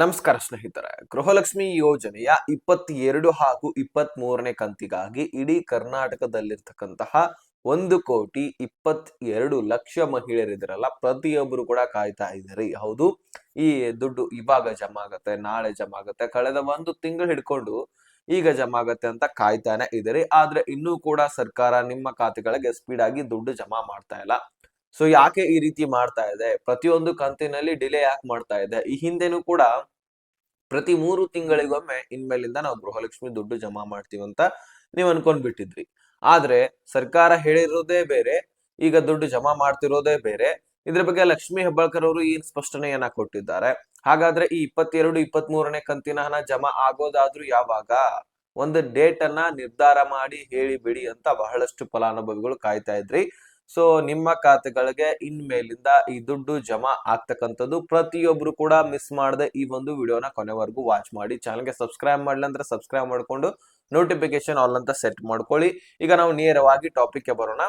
ನಮಸ್ಕಾರ ಸ್ನೇಹಿತರೆ. ಗೃಹಲಕ್ಷ್ಮಿ ಯೋಜನೆಯ ಇಪ್ಪತ್ತೆರಡು ಹಾಗೂ ಇಪ್ಪತ್ತ್ ಮೂರನೇ ಕಂತಿಗಾಗಿ ಇಡೀ ಕರ್ನಾಟಕದಲ್ಲಿರ್ತಕ್ಕಂತಹ ಒಂದು ಕೋಟಿ ಇಪ್ಪತ್ತೆರಡು ಲಕ್ಷ ಮಹಿಳೆಯರಿದ್ರಲ್ಲ, ಪ್ರತಿಯೊಬ್ಬರು ಕೂಡ ಕಾಯ್ತಾ ಇದ್ದಾರೆ. ಹೌದು, ಈ ದುಡ್ಡು ಇವಾಗ ಜಮಾ ಆಗತ್ತೆ ನಾಳೆ ಜಮಾ ಆಗತ್ತೆ ಕಳೆದ ಒಂದು ತಿಂಗಳು ಹಿಡ್ಕೊಂಡು ಈಗ ಜಮಾ ಆಗತ್ತೆ ಅಂತ ಕಾಯ್ತಾನೆ ಇದ್ದಾರೆ. ಆದ್ರೆ ಇನ್ನೂ ಕೂಡ ಸರ್ಕಾರ ನಿಮ್ಮ ಖಾತೆಗಳಿಗೆ ಸ್ಪೀಡ್ ಆಗಿ ದುಡ್ಡು ಜಮಾ ಮಾಡ್ತಾ ಇಲ್ಲ. ಸೊ ಯಾಕೆ ಈ ರೀತಿ ಮಾಡ್ತಾ ಇದೆ? ಪ್ರತಿಯೊಂದು ಕಂತಿನಲ್ಲಿ ಡಿಲೇ ಯಾಕೆ ಮಾಡ್ತಾ ಇದೆ? ಈ ಹಿಂದೆನೂ ಕೂಡ ಪ್ರತಿ ಮೂರು ತಿಂಗಳಿಗೊಮ್ಮೆ ಇನ್ಮೇಲಿಂದ ನಾವು ಗೃಹಲಕ್ಷ್ಮಿ ದುಡ್ಡು ಜಮಾ ಮಾಡ್ತೀವಿ ಅಂತ ನೀವು ಅನ್ಕೊಂಡ್ಬಿಟ್ಟಿದ್ರಿ ಆದ್ರೆ ಸರ್ಕಾರ ಹೇಳಿರೋದೇ ಬೇರೆ, ಈಗ ದುಡ್ಡು ಜಮಾ ಮಾಡ್ತಿರೋದೇ ಬೇರೆ. ಇದ್ರ ಬಗ್ಗೆ ಲಕ್ಷ್ಮಿ ಹೆಬ್ಬಾಳ್ಕರ್ ಅವರು ಏನ್ ಸ್ಪಷ್ಟನೆಯನ್ನ ಕೊಟ್ಟಿದ್ದಾರೆ? ಹಾಗಾದ್ರೆ ಈ ಇಪ್ಪತ್ತೆರಡು ಇಪ್ಪತ್ತ್ ಮೂರನೇ ಕಂತಿನ ಹಣ ಜಮಾ ಆಗೋದಾದ್ರೂ ಯಾವಾಗ? ಒಂದು ಡೇಟ್ ಅನ್ನ ನಿರ್ಧಾರ ಮಾಡಿ, ಹೇಳಿ ಬಿಡಿ ಅಂತ ಬಹಳಷ್ಟು ಫಲಾನುಭವಿಗಳು ಕಾಯ್ತಾ ಇದ್ರಿ. ಸೊ ನಿಮ್ಮ ಖಾತೆಗಳಿಗೆ ಇನ್ಮೇಲಿಂದ ಈ ದುಡ್ಡು ಜಮಾ ಆಗ್ತಕ್ಕಂಥದ್ದು ಪ್ರತಿಯೊಬ್ರು ಕೂಡ ಮಿಸ್ ಮಾಡದೆ ಈ ಒಂದು ವಿಡಿಯೋನ ಕೊನೆವರೆಗೂ ವಾಚ್ ಮಾಡಿ. ಚಾನಲ್ಗೆ ಸಬ್ಸ್ಕ್ರೈಬ್ ಮಾಡ್ಲಿ ಅಂದ್ರೆ ಸಬ್ಸ್ಕ್ರೈಬ್ ಮಾಡ್ಕೊಂಡು ನೋಟಿಫಿಕೇಶನ್ ಆಲ್ ಅಂತ ಸೆಟ್ ಮಾಡ್ಕೊಳ್ಳಿ. ಈಗ ನಾವು ನೇರವಾಗಿ ಟಾಪಿಕ್ಗೆ ಬರೋಣ.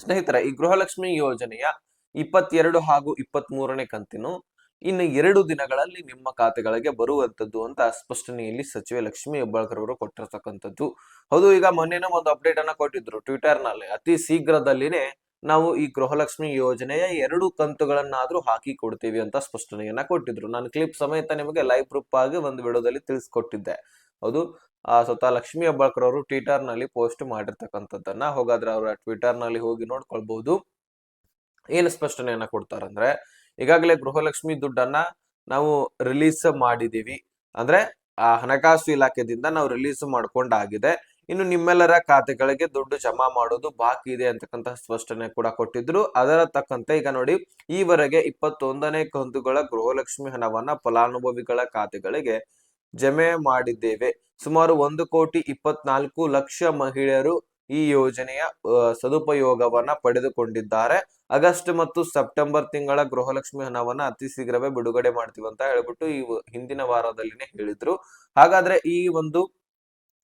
ಸ್ನೇಹಿತರೆ, ಈ ಗೃಹಲಕ್ಷ್ಮಿ ಯೋಜನೆಯ ಇಪ್ಪತ್ತೆರಡು ಹಾಗೂ ಇಪ್ಪತ್ತ್ ಮೂರನೇ ಕಂತಿನು ಇನ್ನು ಎರಡು ದಿನಗಳಲ್ಲಿ ನಿಮ್ಮ ಖಾತೆಗಳಿಗೆ ಬರುವಂತದ್ದು ಅಂತ ಸ್ಪಷ್ಟನೆಯಲ್ಲಿ ಸಚಿವೆ ಲಕ್ಷ್ಮಿ ಹೆಬ್ಬಾಳ್ಕರ್ ಅವರು ಕೊಟ್ಟಿರ್ತಕ್ಕಂಥದ್ದು. ಹೌದು, ಈಗ ಮೊನ್ನೆನೇ ಒಂದು ಅಪ್ಡೇಟ್ ಅನ್ನ ಕೊಟ್ಟಿದ್ರು ಟ್ವಿಟರ್ನಲ್ಲಿ ಅತಿ ಶೀಘ್ರದಲ್ಲಿನೇ ನಾವು ಈ ಗೃಹಲಕ್ಷ್ಮಿ ಯೋಜನೆಯ ಎರಡು ಕಂತುಗಳನ್ನಾದ್ರೂ ಹಾಕಿ ಕೊಡ್ತೀವಿ ಅಂತ ಸ್ಪಷ್ಟನೆಯನ್ನ ಕೊಟ್ಟಿದ್ರು. ನಾನು ಕ್ಲಿಪ್ ಸಮೇತ ನಿಮಗೆ ಲೈವ್ ಪ್ರೂಫ್ ಆಗಿ ಒಂದು ವಿಡಿಯೋದಲ್ಲಿ ತಿಳಿಸ್ಕೊಟ್ಟಿದ್ದೆ. ಹೌದು, ಆ ಸ್ವತಃ ಲಕ್ಷ್ಮಿ ಹೆಬ್ಬಾಳ್ಕರ್ ಅವರು ಟ್ವಿಟರ್ನಲ್ಲಿ ಪೋಸ್ಟ್ ಮಾಡಿರ್ತಕ್ಕಂಥದ್ದನ್ನ. ಹೋಗಾದ್ರೆ ಅವರ ಟ್ವಿಟರ್ನಲ್ಲಿ ಹೋಗಿ ನೋಡ್ಕೊಳ್ಬಹುದು ಏನು ಸ್ಪಷ್ಟನೆಯನ್ನ ಕೊಡ್ತಾರಂದ್ರೆ ಈಗಾಗಲೇ ಗೃಹಲಕ್ಷ್ಮಿ ದುಡ್ಡನ್ನ ನಾವು ರಿಲೀಸ್ ಮಾಡಿದೀವಿ. ಅಂದ್ರೆ ಆ ಹಣಕಾಸು ಇಲಾಖೆದಿಂದ ನಾವು ರಿಲೀಸ್ ಮಾಡ್ಕೊಂಡಾಗಿದೆ. ಇನ್ನು ನಿಮ್ಮೆಲ್ಲರ ಖಾತೆಗಳಿಗೆ ದುಡ್ಡು ಜಮಾ ಮಾಡೋದು ಬಾಕಿ ಇದೆ ಅಂತಕ್ಕಂತಹ ಸ್ಪಷ್ಟನೆ ಕೂಡ ಕೊಟ್ಟಿದ್ರು. ಅದರ ತಕ್ಕಂತೆ ಈಗ ನೋಡಿ, ಈವರೆಗೆ ಇಪ್ಪತ್ತೊಂದನೇ ಕಂತುಗಳ ಗೃಹಲಕ್ಷ್ಮಿ ಹಣವನ್ನ ಫಲಾನುಭವಿಗಳ ಖಾತೆಗಳಿಗೆ ಜಮೆ ಮಾಡಿದ್ದೇವೆ. ಸುಮಾರು ಒಂದು ಕೋಟಿ ಇಪ್ಪತ್ನಾಲ್ಕು ಲಕ್ಷ ಮಹಿಳೆಯರು ಈ ಯೋಜನೆಯ ಸದುಪಯೋಗವನ್ನ ಪಡೆದುಕೊಂಡಿದ್ದಾರೆ. ಆಗಸ್ಟ್ ಮತ್ತು ಸೆಪ್ಟೆಂಬರ್ ತಿಂಗಳ ಗೃಹಲಕ್ಷ್ಮಿ ಹಣವನ್ನ ಅತಿ ಶೀಘ್ರವೇ ಬಿಡುಗಡೆ ಮಾಡ್ತೀವಿ ಅಂತ ಹೇಳ್ಬಿಟ್ಟು ಈ ಹಿಂದಿನ ವಾರದಲ್ಲಿನೇ ಹೇಳಿದ್ರು. ಹಾಗಾದ್ರೆ ಈ ಒಂದು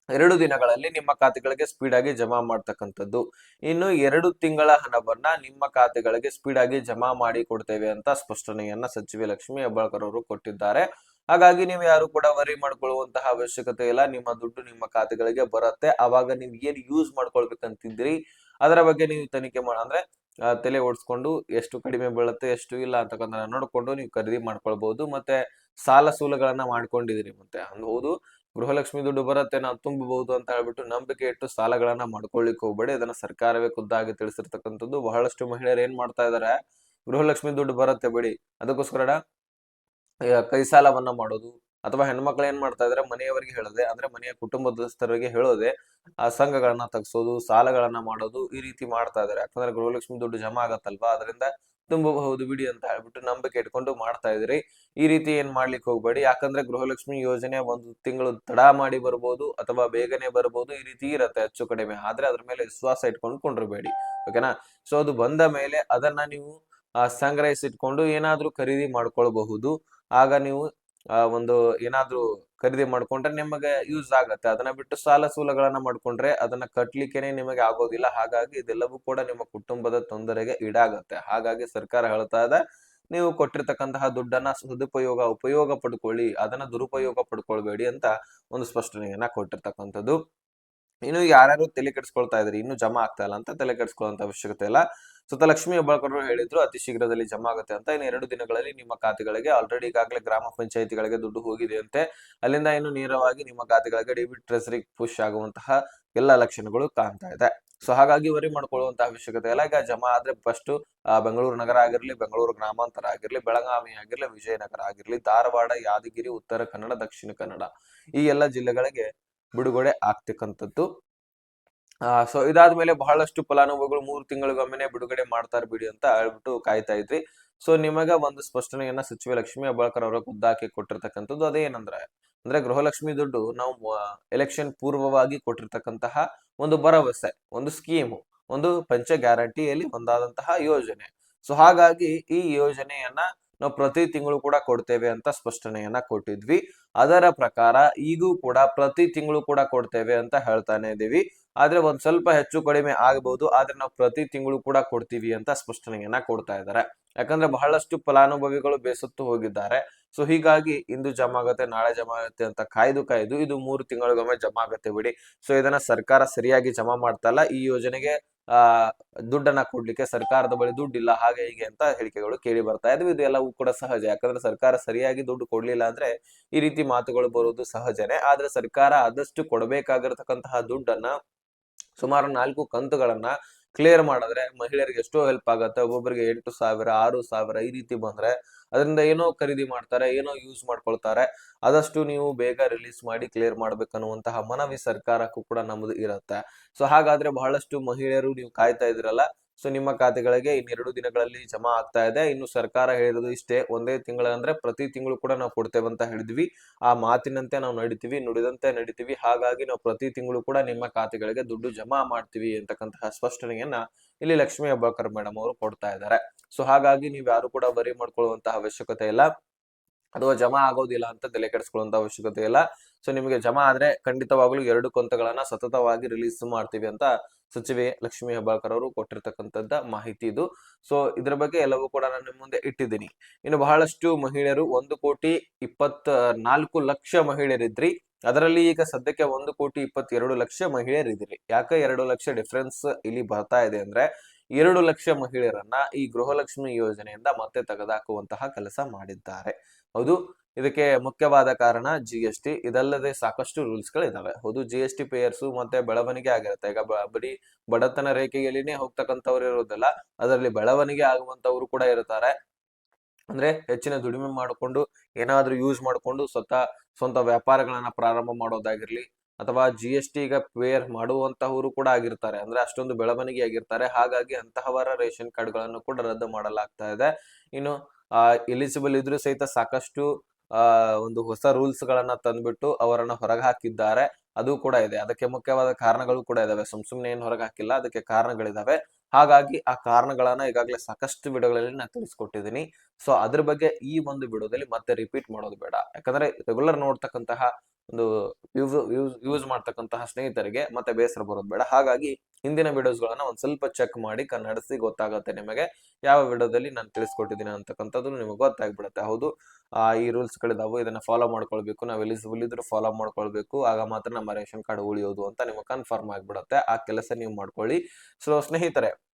ಎರಡು ದಿನಗಳಲ್ಲಿ ನಿಮ್ಮ ಖಾತೆಗಳಿಗೆ ಸ್ಪೀಡ್ ಆಗಿ ಜಮಾ ಮಾಡ್ತಕ್ಕಂಥದ್ದು. ಇನ್ನು ಎರಡು ತಿಂಗಳ ಹಣವನ್ನ ನಿಮ್ಮ ಖಾತೆಗಳಿಗೆ ಸ್ಪೀಡ್ ಆಗಿ ಜಮಾ ಮಾಡಿ ಕೊಡ್ತೇವೆ ಅಂತ ಸ್ಪಷ್ಟನೆಯನ್ನ ಸಚಿವೆ ಲಕ್ಷ್ಮಿ ಹೆಬ್ಬಾಳ್ಕರ್ ಅವರು ಕೊಟ್ಟಿದ್ದಾರೆ. ಹಾಗಾಗಿ ನೀವು ಯಾರು ಕೂಡ ವರಿ ಮಾಡ್ಕೊಳ್ಳುವಂತಹ ಅವಶ್ಯಕತೆ ಇಲ್ಲ. ನಿಮ್ಮ ದುಡ್ಡು ನಿಮ್ಮ ಖಾತೆಗಳಿಗೆ ಬರುತ್ತೆ. ಅವಾಗ ನೀವು ಏನ್ ಯೂಸ್ ಮಾಡ್ಕೊಳ್ಬೇಕಂತಿದ್ದೀರಿ, ಅದರ ಬಗ್ಗೆ ನೀವು ತನಿಖೆ ಮಾಡ, ಅಂದ್ರೆ ತಲೆ ಓಡಿಸ್ಕೊಂಡು ಎಷ್ಟು ಕಡಿಮೆ ಬೀಳುತ್ತೆ, ಎಷ್ಟು ಇಲ್ಲ ಅಂತಕ್ಕಂಥ ನೋಡ್ಕೊಂಡು ನೀವು ಖರೀದಿ ಮಾಡ್ಕೊಳ್ಬಹುದು ಮತ್ತೆ ಸಾಲ ಸೂಲಗಳನ್ನ ಮಾಡ್ಕೊಂಡಿದ್ದೀರಿ ಮತ್ತೆ. ಹೌದು. ಗೃಹಲಕ್ಷ್ಮಿ ದುಡ್ಡು ಬರುತ್ತೆ, ನಾವು ತುಂಬಬಹುದು ಅಂತ ಹೇಳ್ಬಿಟ್ಟು ನಂಬಿಕೆ ಇಟ್ಟು ಸಾಲಗಳನ್ನ ಮಾಡ್ಕೊಳ್ಳಿಕ್ಕೆ ಹೋಗ್ಬೇಡಿ. ಅದನ್ನ ಸರ್ಕಾರವೇ ಖುದ್ದಾಗಿ ತಿಳಿಸಿರ್ತಕ್ಕಂಥದ್ದು. ಬಹಳಷ್ಟು ಮಹಿಳೆಯರು ಏನ್ ಮಾಡ್ತಾ ಇದಾರೆ, ಗೃಹಲಕ್ಷ್ಮಿ ದುಡ್ಡು ಬರುತ್ತೆ ಬಿಡಿ. ಅದಕ್ಕೋಸ್ಕರ ಕೈ ಸಾಲವನ್ನ ಮಾಡೋದು ಅಥವಾ ಹೆಣ್ಮಕ್ಳು ಏನ್ ಮಾಡ್ತಾ ಇದಾರೆ ಮನೆಯವರಿಗೆ ಹೇಳದೆ, ಅಂದ್ರೆ ಮನೆಯ ಕುಟುಂಬದಸ್ಥರಿಗೆ ಹೇಳೋದೆ, ಆ ಸಂಘಗಳನ್ನ ತಗ್ಸೋದು, ಸಾಲಗಳನ್ನ ಮಾಡೋದು ಈ ರೀತಿ ಮಾಡ್ತಾ ಇದಾರೆ. ಯಾಕಂದ್ರೆ ಗೃಹಲಕ್ಷ್ಮಿ ದುಡ್ಡು ಜಮಾ ಆಗತ್ತಲ್ವಾ? ಅದರಿಂದ ತುಂಬಬಹುದು ಬಿಡಿ ಅಂತ ಹೇಳ್ಬಿಟ್ಟು ನಂಬಿಕೆ ಇಟ್ಕೊಂಡು ಮಾಡ್ತಾ ಇದ್ರಿ. ಈ ರೀತಿ ಏನ್ ಮಾಡ್ಲಿಕ್ಕೆ ಹೋಗ್ಬೇಡಿ. ಯಾಕಂದ್ರೆ ಗೃಹಲಕ್ಷ್ಮಿ ಯೋಜನೆ ಒಂದು ತಿಂಗಳು ತಡ ಮಾಡಿ ಬರ್ಬೋದು ಅಥವಾ ಬೇಗನೆ ಬರ್ಬೋದು, ಈ ರೀತಿ ಇರತ್ತೆ ಹೆಚ್ಚು ಕಡಿಮೆ. ಆದ್ರೆ ಅದ್ರ ಮೇಲೆ ವಿಶ್ವಾಸ ಇಟ್ಕೊಂಡು ಕೊಂಡಿರ್ಬೇಡಿ. ಓಕೆನಾ? ಸೊ ಅದು ಬಂದ ಮೇಲೆ ಅದನ್ನ ನೀವು ಸಂಗ್ರಹಿಸಿಟ್ಕೊಂಡು ಏನಾದ್ರೂ ಖರೀದಿ ಮಾಡ್ಕೊಳ್ಬಹುದು. ಆಗ ನೀವು ಒಂದು ಏನಾದ್ರೂ ಖರೀದಿ ಮಾಡ್ಕೊಂಡ್ರೆ ನಿಮಗೆ ಯೂಸ್ ಆಗತ್ತೆ. ಅದನ್ನ ಬಿಟ್ಟು ಸಾಲ ಸೂಲಗಳನ್ನ ಮಾಡ್ಕೊಂಡ್ರೆ ಅದನ್ನ ಕಟ್ಲಿಕ್ಕೆನೆ ನಿಮಗೆ ಆಗೋದಿಲ್ಲ. ಹಾಗಾಗಿ ಇದೆಲ್ಲವೂ ಕೂಡ ನಿಮ್ಮ ಕುಟುಂಬದ ತೊಂದರೆಗೆ ಈಡಾಗತ್ತೆ. ಹಾಗಾಗಿ ಸರ್ಕಾರ ಹೇಳ್ತಾ ಇದೆ, ನೀವು ಕೊಟ್ಟಿರ್ತಕ್ಕಂತಹ ದುಡ್ಡನ್ನ ಸದುಪಯೋಗ, ಉಪಯೋಗ ಪಡ್ಕೊಳ್ಳಿ, ಅದನ್ನ ದುರುಪಯೋಗ ಪಡ್ಕೊಳ್ಬೇಡಿ ಅಂತ ಒಂದು ಸ್ಪಷ್ಟನೆಯನ್ನ ಕೊಟ್ಟಿರ್ತಕ್ಕಂಥದ್ದು. ಇನ್ನು ಯಾರ್ಯಾರು ತಲೆ ಕೆಡಿಸ್ಕೊಳ್ತಾ ಇದ್ರಿ ಇನ್ನು ಜಮಾ ಆಗ್ತಾ ಇಲ್ಲ ಅಂತ ತಲೆ ಕೆಡಿಸ್ಕೊಳ್ಳುವಂತ ಅವಶ್ಯಕತೆ ಇಲ್ಲ. ಸುತ್ತ ಲಕ್ಷ್ಮಿ ಹೇಳಿದ್ರು, ಅತಿ ಶೀಘ್ರದಲ್ಲಿ ಜಮಾ ಆಗುತ್ತೆ ಅಂತ. ಇನ್ನು ಎರಡು ದಿನಗಳಲ್ಲಿ ನಿಮ್ಮ ಖಾತೆಗಳಿಗೆ ಆಲ್ರೆಡಿ ಈಗಾಗಲೇ ಗ್ರಾಮ ಪಂಚಾಯಿತಿಗಳಿಗೆ ದುಡ್ಡು ಹೋಗಿದೆ ಅಂತೆ ಅಲ್ಲಿಂದ ಇನ್ನು ನೇರವಾಗಿ ನಿಮ್ಮ ಖಾತೆಗಳಿಗೆ ಡೆಬಿಟ್ ಟ್ರೆಸರಿ ಪುಷ್ ಆಗುವಂತಹ ಎಲ್ಲ ಲಕ್ಷಣಗಳು ಕಾಣ್ತಾ ಇದೆ. ಸೊ ಹಾಗಾಗಿ ವರಿ ಮಾಡ್ಕೊಳ್ಳುವಂತಹ ಅವಶ್ಯಕತೆ ಇಲ್ಲ. ಈಗ ಜಮಾ ಆದ್ರೆ ಫಸ್ಟ್ ಬೆಂಗಳೂರು ನಗರ ಆಗಿರ್ಲಿ, ಬೆಂಗಳೂರು ಗ್ರಾಮಾಂತರ ಆಗಿರ್ಲಿ, ಬೆಳಗಾವಿ ಆಗಿರ್ಲಿ, ವಿಜಯನಗರ ಆಗಿರ್ಲಿ, ಧಾರವಾಡ, ಯಾದಗಿರಿ, ಉತ್ತರ ಕನ್ನಡ, ದಕ್ಷಿಣ ಕನ್ನಡ ಈ ಎಲ್ಲ ಜಿಲ್ಲೆಗಳಿಗೆ ಬಿಡುಗಡೆ ಆಗ್ತಕ್ಕಂಥದ್ದು ಸೊ ಇದಾದ್ಮೇಲೆ ಬಹಳಷ್ಟು ಫಲಾನುಭವಿಗಳು ಮೂರು ತಿಂಗಳಿಗೊಮ್ಮೆನೆ ಬಿಡುಗಡೆ ಮಾಡ್ತಾರೆ ಬಿಡಿ ಅಂತ ಹೇಳ್ಬಿಟ್ಟು ಕಾಯ್ತಾ ಇದ್ರಿ. ಸೊ ನಿಮಗ ಒಂದು ಸ್ಪಷ್ಟನೆಯನ್ನ ಸಚಿವೆ ಲಕ್ಷ್ಮಿ ಹೆಬ್ಬಾಳ್ಕರ್ ಅವರ ಖುದ್ದಾಕಿ ಕೊಟ್ಟಿರ್ತಕ್ಕಂಥದ್ದು ಅದೇನಂದ್ರೆ, ಅಂದ್ರೆ ಗೃಹಲಕ್ಷ್ಮಿ ದುಡ್ಡು ನಾವು ಎಲೆಕ್ಷನ್ ಪೂರ್ವವಾಗಿ ಕೊಟ್ಟಿರ್ತಕ್ಕಂತಹ ಒಂದು ಭರವಸೆ, ಒಂದು ಸ್ಕೀಮು ಒಂದು ಪಂಚ ಗ್ಯಾರಂಟಿಯಲ್ಲಿ ಒಂದಾದಂತಹ ಯೋಜನೆ. ಸೊ ಹಾಗಾಗಿ ಈ ಯೋಜನೆಯನ್ನ ನಾವು ಪ್ರತಿ ತಿಂಗಳು ಕೂಡ ಕೊಡ್ತೇವೆ ಅಂತ ಸ್ಪಷ್ಟನೆಯನ್ನ ಕೊಟ್ಟಿದ್ವಿ. ಅದರ ಪ್ರಕಾರ ಈಗೂ ಕೂಡ ಪ್ರತಿ ತಿಂಗಳು ಕೂಡ ಕೊಡ್ತೇವೆ ಅಂತ ಹೇಳ್ತಾನೆ ಇದೀವಿ. ಆದ್ರೆ ಒಂದ್ ಸ್ವಲ್ಪ ಹೆಚ್ಚು ಕಡಿಮೆ ಆಗಬಹುದು ಆದ್ರೆ ನಾವು ಪ್ರತಿ ತಿಂಗಳು ಕೂಡ ಕೊಡ್ತೀವಿ ಅಂತ ಸ್ಪಷ್ಟನೆಯನ್ನ ಕೊಡ್ತಾ ಇದ್ದಾರೆ. ಯಾಕಂದ್ರೆ ಬಹಳಷ್ಟು ಫಲಾನುಭವಿಗಳು ಬೇಸತ್ತು ಹೋಗಿದ್ದಾರೆ. ಸೊ ಹೀಗಾಗಿ ಇಂದು ಜಮಾ ಆಗತ್ತೆ, ನಾಳೆ ಜಮಾ ಆಗುತ್ತೆ ಅಂತ ಕಾಯ್ದು ಕಾಯ್ದು ಇದು ಮೂರು ತಿಂಗಳಿಗೊಮ್ಮೆ ಜಮಾ ಆಗತ್ತೆ ಬಿಡಿ. ಸೊ ಇದನ್ನ ಸರ್ಕಾರ ಸರಿಯಾಗಿ ಜಮಾ ಮಾಡ್ತಾ ಇಲ್ಲ. ಈ ಯೋಜನೆಗೆ, ಆ, ದುಡ್ಡನ್ನ ಕೊಡ್ಲಿಕ್ಕೆ ಸರ್ಕಾರದ ಬಳಿ ದುಡ್ಡು ಇಲ್ಲ ಹಾಗೆ ಹೀಗೆ ಅಂತ ಹೇಳಿಕೆಗಳು ಕೇಳಿ ಬರ್ತಾ ಇದ್ವು. ಇದು ಎಲ್ಲವೂ ಕೂಡ ಸಹಜ. ಯಾಕಂದ್ರೆ ಸರ್ಕಾರ ಸರಿಯಾಗಿ ದುಡ್ಡು ಕೊಡ್ಲಿಲ್ಲ ಅಂದ್ರೆ ಈ ರೀತಿ ಮಾತುಗಳು ಬರುವುದು ಸಹಜನೇ. ಆದ್ರೆ ಸರ್ಕಾರ ಆದಷ್ಟು ಕೊಡಬೇಕಾಗಿರ್ತಕ್ಕಂತಹ ದುಡ್ಡನ್ನ ಸುಮಾರು ನಾಲ್ಕು ಕಂತುಗಳನ್ನ ಕ್ಲಿಯರ್ ಮಾಡಿದ್ರೆ ಮಹಿಳೆಯರಿಗೆ ಎಷ್ಟೋ ಹೆಲ್ಪ್ ಆಗುತ್ತೆ. ಒಬ್ಬೊಬ್ಬರಿಗೆ ಎಂಟು ಸಾವಿರ, ಆರು ಸಾವಿರ ಈ ರೀತಿ ಬಂದ್ರೆ ಅದರಿಂದ ಏನೋ ಖರೀದಿ ಮಾಡ್ತಾರೆ, ಏನೋ ಯೂಸ್ ಮಾಡ್ಕೊಳ್ತಾರೆ. ಆದಷ್ಟು ನೀವು ಬೇಗ ರಿಲೀಸ್ ಮಾಡಿ ಕ್ಲಿಯರ್ ಮಾಡ್ಬೇಕನ್ನುವಂತಹ ಮನವಿ ಸರ್ಕಾರಕ್ಕೂ ಕೂಡ ನಮ್ಮದು ಇರುತ್ತೆ. ಸೊ ಹಾಗಾದ್ರೆ ಬಹಳಷ್ಟು ಮಹಿಳೆಯರು ನೀವು ಕಾಯ್ತಾ ಇದ್ರಲ್ಲ ಸೊ ನಿಮ್ಮ ಖಾತೆಗಳಿಗೆ ಇನ್ನೆರಡು ದಿನಗಳಲ್ಲಿ ಜಮಾ ಆಗ್ತಾ ಇದೆ. ಇನ್ನು ಸರ್ಕಾರ ಹೇಳಿರೋದು ಇಷ್ಟೇ, ಒಂದೇ ತಿಂಗಳ ಅಂದ್ರೆ ಪ್ರತಿ ತಿಂಗಳು ಕೂಡ ನಾವು ಕೊಡ್ತೇವೆ ಅಂತ ಹೇಳಿದ್ವಿ. ಆ ಮಾತಿನಂತೆ ನಾವು ನಡಿತೀವಿ, ನುಡಿದಂತೆ ನಡಿತೀವಿ. ಹಾಗಾಗಿ ನಾವು ಪ್ರತಿ ತಿಂಗಳು ಕೂಡ ನಿಮ್ಮ ಖಾತೆಗಳಿಗೆ ದುಡ್ಡು ಜಮಾ ಮಾಡ್ತೀವಿ ಅಂತಕ್ಕಂತಹ ಸ್ಪಷ್ಟನೆಯನ್ನ ಇಲ್ಲಿ ಲಕ್ಷ್ಮೀ ಅಬ್ಬಾಕರ್ ಮೇಡಮ್ ಅವರು ಕೊಡ್ತಾ ಇದ್ದಾರೆ. ಸೊ ಹಾಗಾಗಿ ನೀವು ಯಾರು ಕೂಡ ಬರಿ ಮಾಡ್ಕೊಳ್ಳುವಂತಹ ಅವಶ್ಯಕತೆ ಇಲ್ಲ. ಅಥವಾ ಜಮಾ ಆಗೋದಿಲ್ಲ ಅಂತ ತಲೆ ಕೆಡಿಸ್ಕೊಳ್ಳುವಂತ ಅವಶ್ಯಕತೆ ಇಲ್ಲ. ಸೊ ನಿಮಗೆ ಜಮಾ ಆದ್ರೆ ಖಂಡಿತವಾಗ್ಲೂ ಎರಡು ಕಂತಗಳನ್ನ ಸತತವಾಗಿ ರಿಲೀಸ್ ಮಾಡ್ತೀವಿ ಅಂತ ಸಚಿವೆ ಲಕ್ಷ್ಮೀ ಹೆಬ್ಬಾಳ್ಕರ್ ಅವರು ಕೊಟ್ಟಿರ್ತಕ್ಕಂಥದ್ದ ಮಾಹಿತಿ ಇದು. ಸೊ ಇದ್ರ ಬಗ್ಗೆ ಎಲ್ಲವೂ ಕೂಡ ನಾನು ನಿಮ್ಮ ಮುಂದೆ ಇಟ್ಟಿದ್ದೀನಿ. ಇನ್ನು ಬಹಳಷ್ಟು ಮಹಿಳೆಯರು ಒಂದು ಕೋಟಿ ಇಪ್ಪತ್ತ ನಾಲ್ಕು ಲಕ್ಷ ಮಹಿಳೆಯರಿದ್ರಿ. ಅದರಲ್ಲಿ ಈಗ ಸದ್ಯಕ್ಕೆ ಒಂದು ಕೋಟಿ ಇಪ್ಪತ್ತೆರಡು ಲಕ್ಷ ಮಹಿಳೆಯರಿದ್ರಿ. ಯಾಕೆ ಎರಡು ಲಕ್ಷ ಡಿಫ್ರೆನ್ಸ್ ಇಲ್ಲಿ ಬರ್ತಾ ಇದೆ ಅಂದ್ರೆ ಎರಡು ಲಕ್ಷ ಮಹಿಳೆಯರನ್ನ ಈ ಗೃಹಲಕ್ಷ್ಮಿ ಯೋಜನೆಯಿಂದ ಮತ್ತೆ ತೆಗೆದುಹಾಕುವಂತಹ ಕೆಲಸ ಮಾಡಿದ್ದಾರೆ. ಹೌದು, ಇದಕ್ಕೆ ಮುಖ್ಯವಾದ ಕಾರಣ ಜಿ ಎಸ್ ಟಿ ಇದಲ್ಲದೆ ಸಾಕಷ್ಟು ರೂಲ್ಸ್ ಗಳಿದಾವೆ. ಹೌದು ಜಿ ಎಸ್ ಟಿ ಪೇಯರ್ಸು ಮತ್ತೆ ಬೆಳವಣಿಗೆ ಆಗಿರುತ್ತೆ. ಈಗ ಬರೀ ಬಡತನ ರೇಖೆಯಲ್ಲಿನೇ ಹೋಗ್ತಕ್ಕಂಥವ್ರು ಇರೋದಿಲ್ಲ, ಅದರಲ್ಲಿ ಬೆಳವಣಿಗೆ ಆಗುವಂತವ್ರು ಕೂಡ ಇರ್ತಾರೆ. ಅಂದ್ರೆ ಹೆಚ್ಚಿನ ದುಡಿಮೆ ಮಾಡಿಕೊಂಡು ಏನಾದ್ರೂ ಯೂಸ್ ಮಾಡಿಕೊಂಡು ಸ್ವತಃ ಸ್ವಂತ ವ್ಯಾಪಾರಗಳನ್ನ ಪ್ರಾರಂಭ ಮಾಡೋದಾಗಿರ್ಲಿ ಅಥವಾ ಜಿ ಎಸ್ ಟಿ ಈಗ ಪೇರ್ ಮಾಡುವಂತಹವರು ಕೂಡ ಆಗಿರ್ತಾರೆ. ಅಂದ್ರೆ ಅಷ್ಟೊಂದು ಬೆಳವಣಿಗೆ ಆಗಿರ್ತಾರೆ. ಹಾಗಾಗಿ ಅಂತಹವರ ರೇಷನ್ ಕಾರ್ಡ್ಗಳನ್ನು ಕೂಡ ರದ್ದು ಮಾಡಲಾಗ್ತಾ ಇದೆ. ಇನ್ನು ಎಲಿಜಿಬಲ್ ಇದ್ರೂ ಸಹಿತ ಸಾಕಷ್ಟು ಒಂದು ಹೊಸ ರೂಲ್ಸ್ ಗಳನ್ನ ತಂದ್ಬಿಟ್ಟು ಅವರನ್ನ ಹೊರಗೆ ಹಾಕಿದ್ದಾರೆ ಅದು ಕೂಡ ಇದೆ. ಅದಕ್ಕೆ ಮುಖ್ಯವಾದ ಕಾರಣಗಳು ಕೂಡ ಇದಾವೆ. ಸುಮ್ ಸುಮ್ನೆ ಏನು ಹೊರಗೆ ಹಾಕಿಲ್ಲ ಅದಕ್ಕೆ ಕಾರಣಗಳಿದಾವೆ. ಹಾಗಾಗಿ ಆ ಕಾರಣಗಳನ್ನ ಈಗಾಗಲೇ ಸಾಕಷ್ಟು ವಿಡಿಯೋಗಳಲ್ಲಿ ನಾನು ತಿಳಿಸ್ಕೊಟ್ಟಿದ್ದೀನಿ. ಸೊ, ಅದ್ರ ಬಗ್ಗೆ ಈ ಒಂದು ವಿಡಿಯೋದಲ್ಲಿ ಮತ್ತೆ ರಿಪೀಟ್ ಮಾಡೋದು ಬೇಡ. ಯಾಕಂದ್ರೆ ರೆಗ್ಯುಲರ್ ನೋಡ್ತಕ್ಕಂತಹ ಒಂದು ಯೂಸ್ ಯೂಸ್ ಯೂಸ್ ಮಾಡ್ತಕ್ಕಂತಹ ಸ್ನೇಹಿತರಿಗೆ ಮತ್ತೆ ಬೇಸರ ಬರೋದು ಬೇಡ. ಹಾಗಾಗಿ ಹಿಂದಿನ ವಿಡಿಯೋಸ್ಗಳನ್ನ ಒಂದು ಸ್ವಲ್ಪ ಚೆಕ್ ಮಾಡಿ ಕನ್ನಡಿಸಿ ಗೊತ್ತಾಗುತ್ತೆ ನಿಮಗೆ. ಯಾವ ವಿಡಿಯೋದಲ್ಲಿ ನಾನು ತಿಳಿಸ್ಕೊಟ್ಟಿದ್ದೀನಿ ಅಂತಕ್ಕಂಥದ್ದು ನಿಮಗೆ ಗೊತ್ತಾಗ್ಬಿಡುತ್ತೆ. ಹೌದು, ಆ, ಈ ರೂಲ್ಸ್ ಗಳಿದಾವು, ಇದನ್ನ ಫಾಲೋ ಮಾಡ್ಕೊಳ್ಬೇಕು. ನಾವು ಎಲಿಜಿಬಲ್ ಇದ್ರೂ ಫಾಲೋ ಮಾಡ್ಕೊಳ್ಬೇಕು. ಆಗ ಮಾತ್ರ ನಮ್ಮ ರೇಷನ್ ಕಾರ್ಡ್ ಉಳಿಯೋದು ಅಂತ ನಿಮಗೆ ಕನ್ಫರ್ಮ್ ಆಗ್ಬಿಡುತ್ತೆ. ಆ ಕೆಲಸ ನೀವು ಮಾಡ್ಕೊಳ್ಳಿ. ಸೊ ಸ್ನೇಹಿತರೆ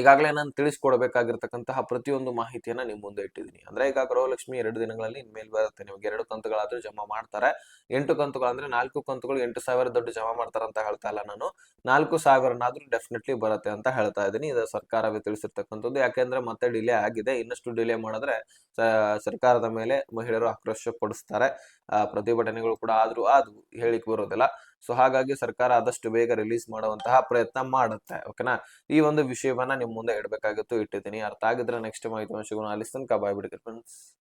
ಈಗಾಗಲೇ ನಾನು ತಿಳಿಸ್ಕೊಡ್ಬೇಕಾಗಿರ್ತಕ್ಕಂತಹ ಪ್ರತಿಯೊಂದು ಮಾಹಿತಿಯನ್ನ ನಿಮ್ ಮುಂದೆ ಇಟ್ಟಿದ್ದೀನಿ. ಅಂದ್ರೆ ಈಗ ಗೃಹಲಕ್ಷ್ಮಿ ಎರಡು ದಿನಗಳಲ್ಲಿ ಇನ್ಮೇಲೆ ಬರುತ್ತೆ. ನಿಮ್ಗೆ ಎರಡು ಕಂತುಗಳಾದ್ರೂ ಜಮಾ ಮಾಡ್ತಾರೆ. ಎಂಟು ಕಂತುಗಳು ಅಂದ್ರೆ ನಾಲ್ಕು ಕಂತುಗಳು ಎಂಟು ಸಾವಿರ ದುಡ್ಡು ಜಮಾ ಮಾಡ್ತಾರೆ ಅಂತ ಹೇಳ್ತಾ ಇಲ್ಲ ನಾನು. ನಾಲ್ಕು ಸಾವಿರನಾದ್ರೂ ಡೆಫಿನೆಟ್ಲಿ ಬರುತ್ತೆ ಅಂತ ಹೇಳ್ತಾ ಇದ್ದೀನಿ. ಇದು ಸರ್ಕಾರವೇ ತಿಳಿಸಿರ್ತಕ್ಕಂಥದ್ದು. ಯಾಕೆಂದ್ರೆ ಮತ್ತೆ ಡಿಲೇ ಆಗಿದೆ. ಇನ್ನಷ್ಟು ಡಿಲೇ ಮಾಡಿದ್ರೆ ಸರ್ಕಾರದ ಮೇಲೆ ಮಹಿಳೆಯರು ಆಕ್ರೋಶ ಪಡಿಸ್ತಾರೆ ಪ್ರತಿಭಟನೆಗಳು ಕೂಡ ಆದ್ರೂ ಅದು ಹೇಳಿಕ್ ಬರೋದಿಲ್ಲ. ಸೊ ಹಾಗಾಗಿ ಸರ್ಕಾರ ಆದಷ್ಟು ಬೇಗ ರಿಲೀಸ್ ಮಾಡುವಂತಹ ಪ್ರಯತ್ನ ಮಾಡುತ್ತೆ ಓಕೆನಾ ಈ ಒಂದು ವಿಷಯವನ್ನ ನಿಮ್ಮ ಮುಂದೆ ಇಡಬೇಕಾಗಿತ್ತು, ಇಟ್ಟಿದ್ದೀನಿ. ಅರ್ಥ ಆಗಿದ್ರೆ ನೆಕ್ಸ್ಟ್ ಮಾಹಿತಿ ಸಿಗೋಣ ಅಲ್ಲಿ ತನಕ ಬಾಯ್ ಫ್ರೆಂಡ್ಸ್